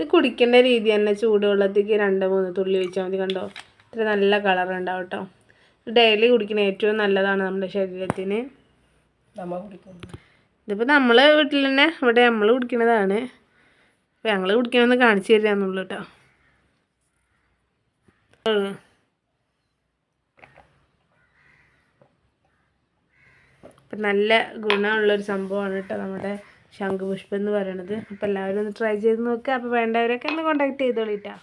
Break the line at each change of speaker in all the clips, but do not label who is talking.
ഇത് കുടിക്കേണ്ട രീതി തന്നെ ചൂടുവെള്ളത്തേക്ക് രണ്ട് മൂന്ന് തുള്ളി ഒഴിച്ചാൽ മതി കണ്ടോ? ഇത്ര നല്ല കളറുണ്ടാവും കേട്ടോ ഡെയിലി കുടിക്കുന്ന ഏറ്റവും നല്ലതാണ് നമ്മുടെ ശരീരത്തിന്. ഇതിപ്പോൾ നമ്മൾ വീട്ടിൽ തന്നെ ഇവിടെ നമ്മൾ കുടിക്കുന്നതാണ് അപ്പോൾ ഞങ്ങൾ കുടിക്കണമെന്ന് കാണിച്ചു തരാന്നുള്ളൂ കേട്ടോ ഇപ്പം നല്ല ഗുണമുള്ളൊരു സംഭവമാണ് കേട്ടോ നമ്മുടെ ശംഖുപുഷ്പം എന്ന് പറയണത്. അപ്പോൾ എല്ലാവരും ഒന്ന് ട്രൈ ചെയ്ത് നോക്കുക അപ്പോൾ വേണ്ടവരൊക്കെ ഒന്ന് കോൺടാക്ട് ചെയ്തോളിട്ടാ.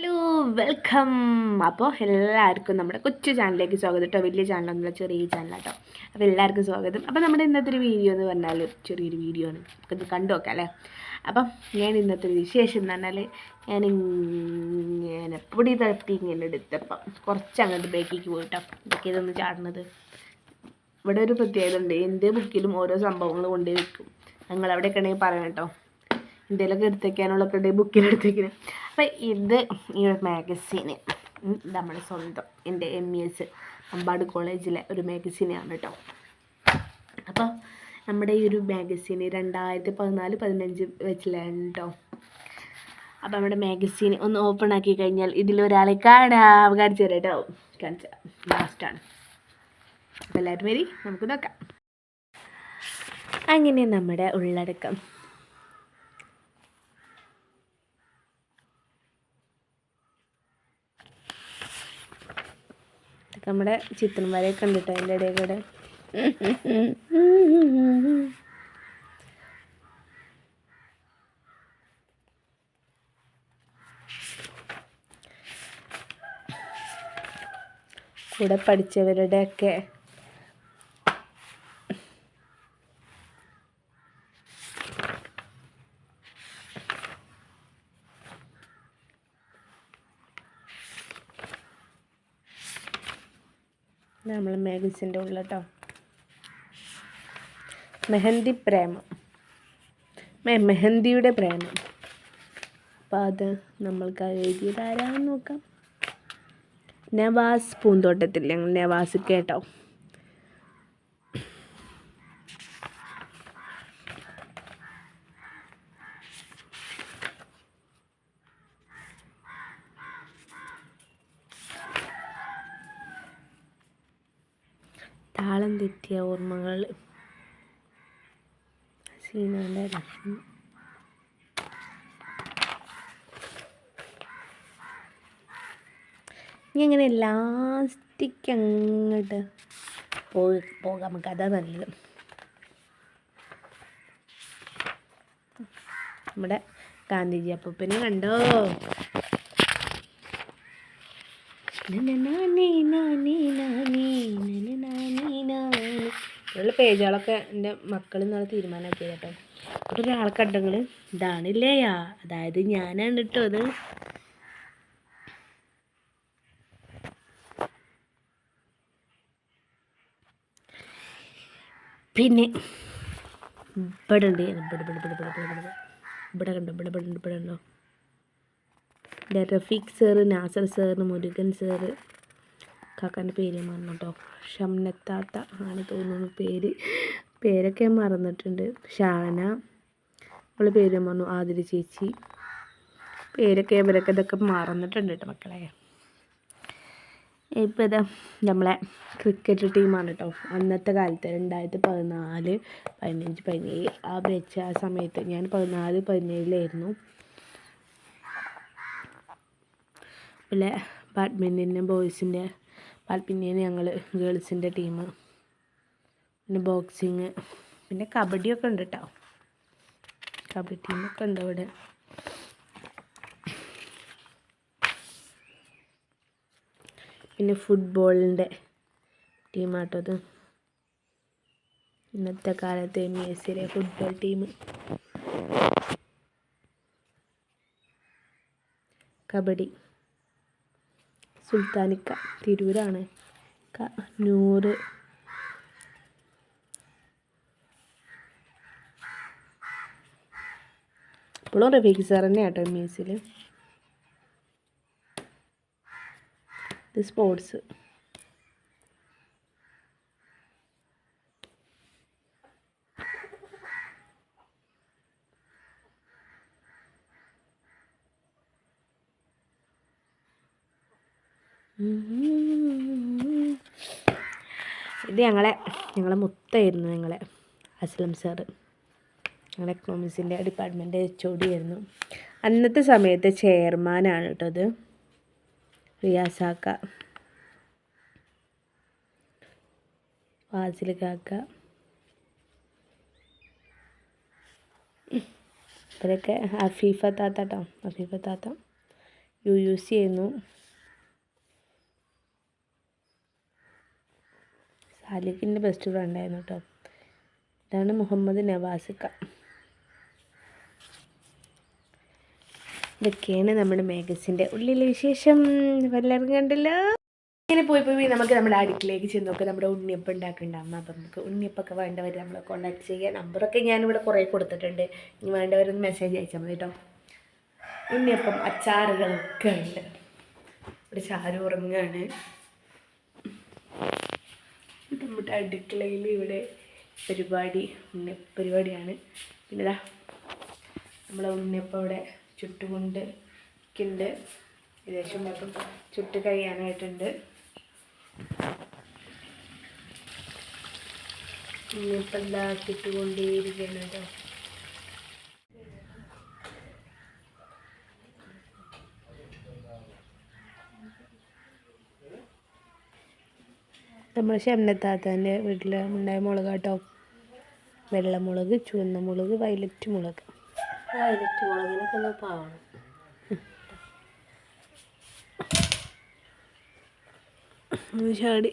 ഹലോ വെൽക്കം അപ്പോൾ എല്ലാവർക്കും നമ്മുടെ കൊച്ചു ചാനലിലേക്ക് സ്വാഗതം കേട്ടോ. വലിയ ചാനലൊന്നുമില്ല ചെറിയ ചാനൽ കേട്ടോ അപ്പോൾ എല്ലാവർക്കും സ്വാഗതം. അപ്പോൾ നമ്മുടെ ഇന്നത്തെ ഒരു വീഡിയോ എന്ന് പറഞ്ഞാൽ ചെറിയൊരു വീഡിയോ ആണ്. കണ്ടു നോക്കാം അല്ലേ? അപ്പം ഞാൻ ഇന്നത്തെ ഒരു വിശേഷം എന്ന് പറഞ്ഞാൽ ഞാൻ ഇങ്ങനെ പൊടി തട്ടി ഇങ്ങനെ എടുത്തപ്പം കുറച്ച് അങ്ങോട്ട് ബേക്കിലേക്ക് പോയിട്ടോ. ഇതൊക്കെ ചാടുന്നത്. ഇവിടെ ഒരു പ്രത്യേകത ഉണ്ട്. എന്റെ ബുക്കിലും ഓരോ സംഭവങ്ങൾ കൊണ്ടേ വെക്കും. ഞങ്ങൾ അവിടെയൊക്കെ ഉണ്ടെങ്കിൽ പറയണം കേട്ടോ. എന്തെങ്കിലുമൊക്കെ എടുത്തേക്കാനുള്ളൊക്കെ ബുക്കിൽ എടുത്തേക്കണം. അപ്പം ഇത് ഈ ഒരു മാഗസീന് നമ്മുടെ സ്വന്തം എന്റെ എം ഇ എസ് അമ്പാട് കോളേജിലെ ഒരു മാഗസീനാണ് കേട്ടോ അപ്പോൾ നമ്മുടെ ഈ ഒരു മാഗസീന് രണ്ടായിരത്തി പതിനാല് പതിനഞ്ച് വെച്ചിലാണ് കേട്ടോ അപ്പം നമ്മുടെ മാഗസീൻ ഒന്ന് ഓപ്പൺ ആക്കി കഴിഞ്ഞാൽ ഇതിലൊരാളെ കാണാം. കാണിച്ചു തരാം കേട്ടോ കാണിച്ച ലാസ്റ്റാണ് അപ്പോൾ എല്ലാവരും വരി നമുക്ക് നോക്കാം. അങ്ങനെ നമ്മുടെ ഉള്ളടക്കം. നമ്മുടെ ചിത്രം വരെ കണ്ടിട്ട് അതിന്റെ ഇടയിൽ കൂടെ കൂടെ പഠിച്ചവരുടെയൊക്കെ നമ്മൾ മാഗസിന്റെ ഉള്ള കേട്ടോ മെഹന്തി പ്രേമം. മെഹന്തിയുടെ പ്രേമം. അപ്പം അത് നമ്മൾക്ക് എഴുതിയത് ആരാണെന്ന് നോക്കാം. നവാസ് പൂന്തോട്ടത്തിൽ ഞങ്ങൾ നവാസ് കേട്ടോ. താളം തെറ്റിയ ഓർമ്മകൾ. സീനയുടെ ലക്ഷ്മി. ഇനി അങ്ങനെ ലാസ്റ്റിക്ക് അങ്ങോട്ട് പോയി പോകാം. നമുക്ക് അതാ നല്ലത്. നമ്മുടെ ഗാന്ധിജി അപ്പൂപ്പനെ കണ്ടോ? ഉള്ള പേജുകളൊക്കെ എന്റെ മക്കൾ എന്നുള്ള തീരുമാനമാക്കി കേട്ടോ. അപ്പോൾ ഒരാളെ കണ്ടെങ്കിൽ ഇതാണില്ലേയാ? അതായത് ഞാനാണ് കേട്ടോ അത്. പിന്നെ ഇവിടെ ഉണ്ട്. ഇവിടെ ഇവിടെ ഇവിടെ ഇവിടെ ഇവിടെ ഇവിടെ കണ്ടോ? ഇവിടെ ഇവിടെ ഇവിടെ ഉണ്ടോ ഇവിടെ Rafeeq sir Nasar sir Murugan sir കാക്കാന്റെ പേര് മറന്നു ഷംനത്താത്ത ആണ് തോന്നുന്നു പേര്. പേരൊക്കെ ഞാൻ മറന്നിട്ടുണ്ട്. ഷാന അവളെ പേര് മറന്നു. ആതിര ചേച്ചി. പേരൊക്കെ ഇവരൊക്കെ ഇതൊക്കെ മറന്നിട്ടുണ്ട് കേട്ടോ മക്കളെ. ഇപ്പോൾ ഇതാ നമ്മളെ ക്രിക്കറ്റ് ടീമാണ് കേട്ടോ അന്നത്തെ കാലത്ത് രണ്ടായിരത്തി പതിനാല് പതിനഞ്ച് പതിനേഴ് ആ വെച്ച ആ സമയത്ത് ഞാൻ പതിനാല് പതിനേഴിലായിരുന്നു. പിന്നെ ബാഡ്മിന്റന് ബോയ്സിന്റെ ബാഡ്മിന്റന് ഞങ്ങൾ ഗേൾസിന്റെ ടീം പിന്നെ ബോക്സിങ് പിന്നെ കബഡിയൊക്കെ ഉണ്ട് കേട്ടോ കബഡി ടീമൊക്കെ ഉണ്ട് അവിടെ. പിന്നെ ഫുട്ബോളിന്റെ ടീമാട്ടോ അത്. ഇന്നത്തെ കാലത്ത് എം എസ് സിയിലെ ഫുട്ബോൾ ടീം കബഡി. സുൽത്താനിക്ക തിരൂരാണ്. നൂറ്. ഇപ്പോഴും റഫീഖ് സാർ തന്നെയാണ് കേട്ടോ എം എസ് ഇത് സ്പോർട്സ് ഇത് ഞങ്ങളെ ഞങ്ങളെ മുത്തായിരുന്നു ഞങ്ങളെ അസ്ലം സാറ് ഞങ്ങളുടെ എക്കണോമിക്സിന്റെ ഡിപ്പാർട്ട്മെന്റ് എച്ച് ഒ ഡി ആയിരുന്നു. അന്നത്തെ സമയത്ത് ചെയർമാനാണ് കേട്ടോ അത് റിയാസാക്ക ഫാസിൽ കാക്ക. ഇവരൊക്കെ അഫീഫ താത്ത കേട്ടോ അഫീഫ താത്ത. യു യു സി ആയിരുന്നു. സാലിഖിന്റെ ബെസ്റ്റ് ഫ്രണ്ടായിരുന്നു കേട്ടോ ഇതാണ് മുഹമ്മദ് നവാസിക്ക. ഇതൊക്കെയാണ് നമ്മുടെ മാഗസിന്റെ ഉള്ളിലെ വിശേഷം. എല്ലാവർക്കും കണ്ടല്ലോ? ഇങ്ങനെ പോയി പോയി നമുക്ക് നമ്മുടെ അടുക്കിലേക്ക് ചെന്ന് നോക്കാം. നമ്മുടെ ഉണ്ണിയപ്പം ഉണ്ടാക്കുന്നുണ്ട് അമ്മ അപ്പം നമുക്ക് ഉണ്ണിയപ്പൊക്കെ വേണ്ടവർ നമ്മളെ കോൺടാക്ട് ചെയ്യുക. നമ്പറൊക്കെ ഞാനിവിടെ കുറേ കൊടുത്തിട്ടുണ്ട്. ഇനി വേണ്ടവരൊന്ന് മെസ്സേജ് അയച്ചാൽ മതി കേട്ടോ ഉണ്ണിയപ്പം അച്ചാറുകളൊക്കെ ഉണ്ട്. ഇവിടെ ചാരു ഉറങ്ങുകയാണ്. നമ്മുടെ അടുക്കളയിൽ ഇവിടെ പരിപാടി ഉണ്ണി പരിപാടിയാണ് പിന്നെ ഇതാ നമ്മളെ ഉണ്ണിയപ്പം ഇവിടെ ചുട്ടുകൊണ്ട് ഉണ്ട് ഏകദേശം ഇപ്പം ചുട്ട് കഴിയാനായിട്ടുണ്ട്. ഉണ്ണിയപ്പം എന്താ ചുട്ടുകൊണ്ടേ കേട്ടോ. നമ്മൾ ഷംനത്താത്തന്റെ വീട്ടിൽ ഉണ്ടായ മുളക് കേട്ടോ വെള്ളമുളക് ചുവന്ന മുളക് വയലറ്റ് മുളക്.
വയലറ്റ് മുളകിനൊക്കെ ഒന്ന് പാവണം.
ചാടി.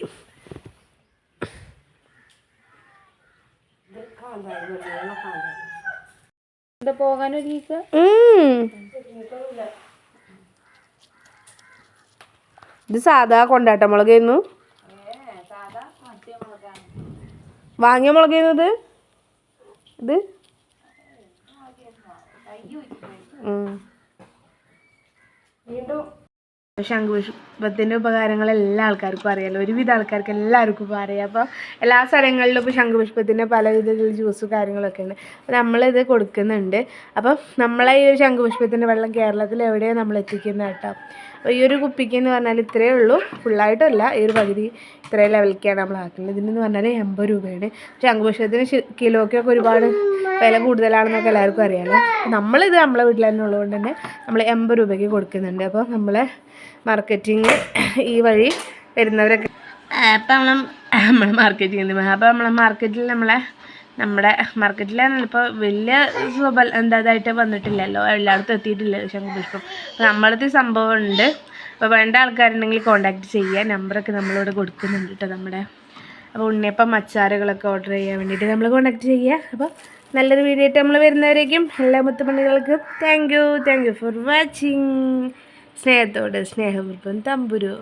എന്താ പോകാനൊരുങ്ങിക്ക
ഇത് സാധാ കൊണ്ടാട്ട മുളകായിരുന്നു വാങ്ങിയ മുളക് ഇത്? ഇത്. ഉം. ശംഖുപുഷ്പത്തിന്റെ ഉപകാരങ്ങൾ എല്ലാ ആൾക്കാർക്കും അറിയാലോ ഒരുവിധ ആൾക്കാർക്ക് എല്ലാവർക്കും ഇപ്പോൾ അറിയാം. അപ്പോൾ എല്ലാ സ്ഥലങ്ങളിലും ഇപ്പോൾ ശംഖുപുഷ്പത്തിന്റെ പലവിധ ജ്യൂസ് കാര്യങ്ങളൊക്കെ ഉണ്ട്. അപ്പോൾ നമ്മളിത് കൊടുക്കുന്നുണ്ട്. അപ്പോൾ നമ്മളെ ഈ ഒരു ശംഖുപുഷ്പത്തിന്റെ വെള്ളം കേരളത്തിൽ എവിടെയാണ് നമ്മൾ എത്തിക്കുന്നത് കേട്ടോ? അപ്പോൾ ഈ ഒരു കുപ്പിക്ക് എന്ന് പറഞ്ഞാൽ ഇത്രയേ ഉള്ളൂ. ഫുള്ളായിട്ടല്ല ഈ ഒരു പകുതി ഇത്രയും ലെവലിലേക്കാണ് നമ്മൾ ആക്കുന്നത്. ഇതിനെന്ന് പറഞ്ഞാൽ എൺപത് രൂപയാണ്. ശംഖുപുഷ്പത്തിന് കിലോയ്ക്കൊക്കെ ഒരുപാട് വില കൂടുതലാണെന്നൊക്കെ എല്ലാവർക്കും അറിയാമല്ലോ നമ്മളിത് നമ്മളെ വീട്ടിൽ തന്നെ ഉള്ളതുകൊണ്ട് തന്നെ നമ്മൾ എൺപത് രൂപയ്ക്ക് കൊടുക്കുന്നുണ്ട്. അപ്പോൾ നമ്മളെ മാർക്കറ്റിങ് ഈ വഴി വരുന്നവരൊക്കെ. അപ്പം നമ്മൾ നമ്മൾ മാർക്കറ്റിംഗ് അപ്പോൾ നമ്മളെ മാർക്കറ്റിൽ നമ്മളെ നമ്മുടെ മാർക്കറ്റിലാണ് ഇപ്പോൾ വലിയ സ്വബൽ എന്താ ഇതായിട്ട് വന്നിട്ടില്ലല്ലോ എല്ലായിടത്തും എത്തിയിട്ടില്ലല്ലോ ശംഖുപുഷ്പം അപ്പോൾ നമ്മളടുത്ത് സംഭവം ഉണ്ട് അപ്പോൾ വേണ്ട ആൾക്കാരുണ്ടെങ്കിൽ കോൺടാക്ട് ചെയ്യുക നമ്പറൊക്കെ നമ്മളിവിടെ കൊടുക്കുന്നുണ്ട് കേട്ടോ നമ്മുടെ. അപ്പോൾ ഉണ്ണിയപ്പം അച്ചാറുകളൊക്കെ ഓർഡർ ചെയ്യാൻ വേണ്ടിയിട്ട് നമ്മൾ കോൺടാക്ട് ചെയ്യുക അപ്പോൾ നല്ലൊരു വീഡിയോ ആയിട്ട് നമ്മൾ വരുന്നവരേക്കും എല്ലാ മുത്തുമണികൾക്കും thank you thank you for watching സ്നേഹത്തോടെ സ്നേഹപൂർവം തമ്പുരു.